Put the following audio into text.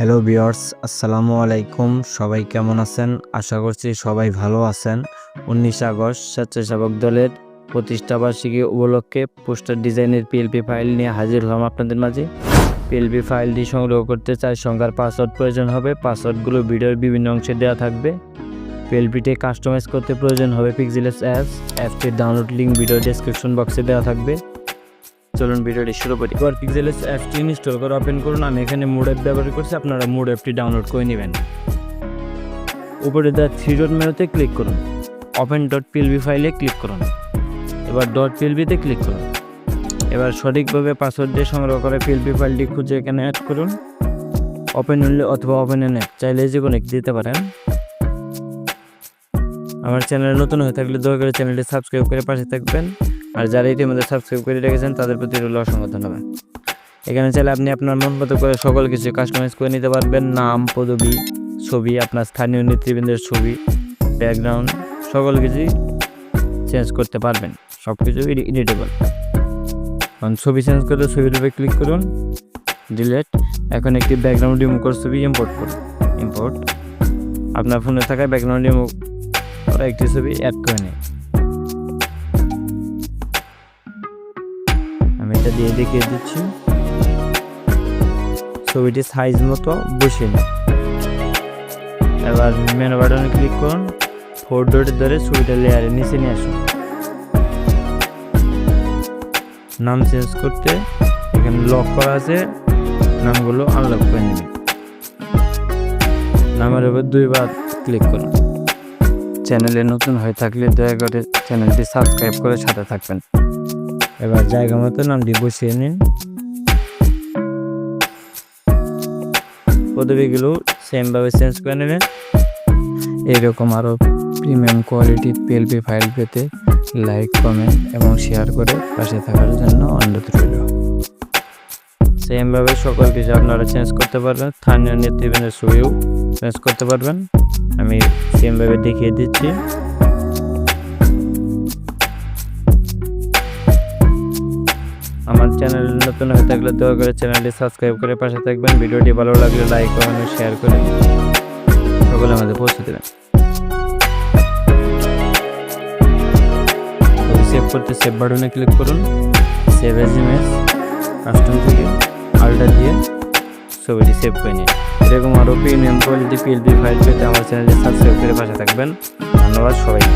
Hello বিয়ার্স আসসালামু আলাইকুম সবাই কেমন আছেন? আশা করছি সবাই ভালো আছেন। উনিশ আগস্ট স্বেচ্ছাসেবক দলের প্রতিষ্ঠা বার্ষিকী উপলক্ষে পোস্টার ডিজাইনের পিএলপি ফাইল নিয়ে হাজির হলাম আপনাদের মাঝে। পিএলপি ফাইলটি সংগ্রহ করতে চার সংখ্যার পাসওয়ার্ড প্রয়োজন হবে। পাসওয়ার্ডগুলো ভিডিওর বিভিন্ন অংশে দেওয়া থাকবে। পিএলপিটি কাস্টমাইজ করতে প্রয়োজন হবে পিক্সিলেস অ্যাপস অ্যাপটির ডাউনলোড লিঙ্ক ভিডিও ডেসক্রিপশন বক্সে দেওয়া থাকবে। চলুন ভিডিওটি শুরু করি। এবার পিক্সেলেস অ্যাপটি ইনস্টল করে ওপেন করুন। আমি এখানে মোড অ্যাপ ব্যবহার করছি। আপনারা মোড অ্যাপটি ডাউনলোড করে নেবেন। উপরে দেওয়া থ্রি ডট মেনুতে ক্লিক করুন। ওপেন ডট পিএলবি ফাইলে ক্লিক করুন। এবার ডট পিএলবিতে ক্লিক করুন। এবার সঠিকভাবে পাসওয়ার্ড দিয়ে সংগ্রহ করে পিএলবি ফাইলটি খুঁজে এখানে অ্যাড করুন। ওপেন হলে অথবা ওপেন এনে চাইলে যে কোনো দিতে পারেন। আমার চ্যানেলে নতুন হয়ে থাকলে দয়া করে চ্যানেলটি সাবস্ক্রাইব করে পাশে থাকবেন। আর যারা ইতিমধ্যে সাবস্ক্রাইব করে রেখেছেন, তাদের প্রতি রইল অসংখ্য ধন্যবাদ। এখানে চাইলে আপনি আপনার মন মতো করে সকল কিছু কাস্টমাইজ করে নিতে পারবেন। নাম, পদবি, ছবি, আপনার স্থানীয় নেতৃবৃন্দের ছবি ব্যাকগ্রাউন্ড সকল কিছুই চেঞ্জ করতে পারবেন। সব কিছু এডিটেবল কারণ ছবি চেঞ্জ করলে ছবির উপরে ক্লিক করুন ডিলেট এখন একটি ব্যাকগ্রাউন্ড রিমুভ করে ছবি ইম্পোর্ট করুন। ইম্পোর্ট আপনার ফোনে থাকা ব্যাকগ্রাউন্ড রিমুভ করা একটি ছবি অ্যাড করে নিন। এটা দিয়ে দেখিয়ে দিচ্ছি। ছবিটি সাইজ মতো বসিয়ে নিন এবার মেনু বাটনে ক্লিক করুন। ফোর ডট ধরে ছবিটা লেয়ারের নিচে নিয়ে আসুন। নাম চেঞ্জ করতে এখানে লক করা আছে। নামগুলো আনলক করে নেবেন। নামের উপর দুইবার ক্লিক করুন। চ্যানেলে নতুন হয়ে থাকলে দয়া করে চ্যানেলটি সাবস্ক্রাইব করে সাথে থাকবেন। এবার জায়গা মতো নামটি বসিয়ে নিন। পদবিগুলো সেমভাবে চেঞ্জ করে নেবেন। এরকম আরও প্রিমিয়াম কোয়ালিটির পিএলপি ফাইল পেতে লাইক কমেন্ট এবং শেয়ার করে পাশে থাকার জন্য অনুরোধ রইল। সেমভাবে সকল কিছু আপনারা চেঞ্জ করতে পারবেন। স্থানীয় নেতৃবৃন্দের ছবিও চেঞ্জ করতে পারবেন। আমি সেমভাবে দেখিয়ে দিচ্ছি। নতুন হয়ে থাকলে দয়া করে চ্যানেলটি সাবস্ক্রাইব করে পাশে থাকবেন। ভিডিওটি ভালো লাগলে লাইক কমেন্ট শেয়ার করে সকলে আমাদের পৌঁছে দেবেন। সেভ করতে সেভ বাটনে ক্লিক করুন। সেভ এজ ইমেজ কাস্টম থেকে আলটা দিয়ে ছবিটি সেভ করে নিন। এরকম আরও প্রিমিয়াম কোয়ালিটি পিএলপি ফাইল পেতে আমার চ্যানেলটি সাবস্ক্রাইব করে পাশে থাকবেন। ধন্যবাদ সবাইকে।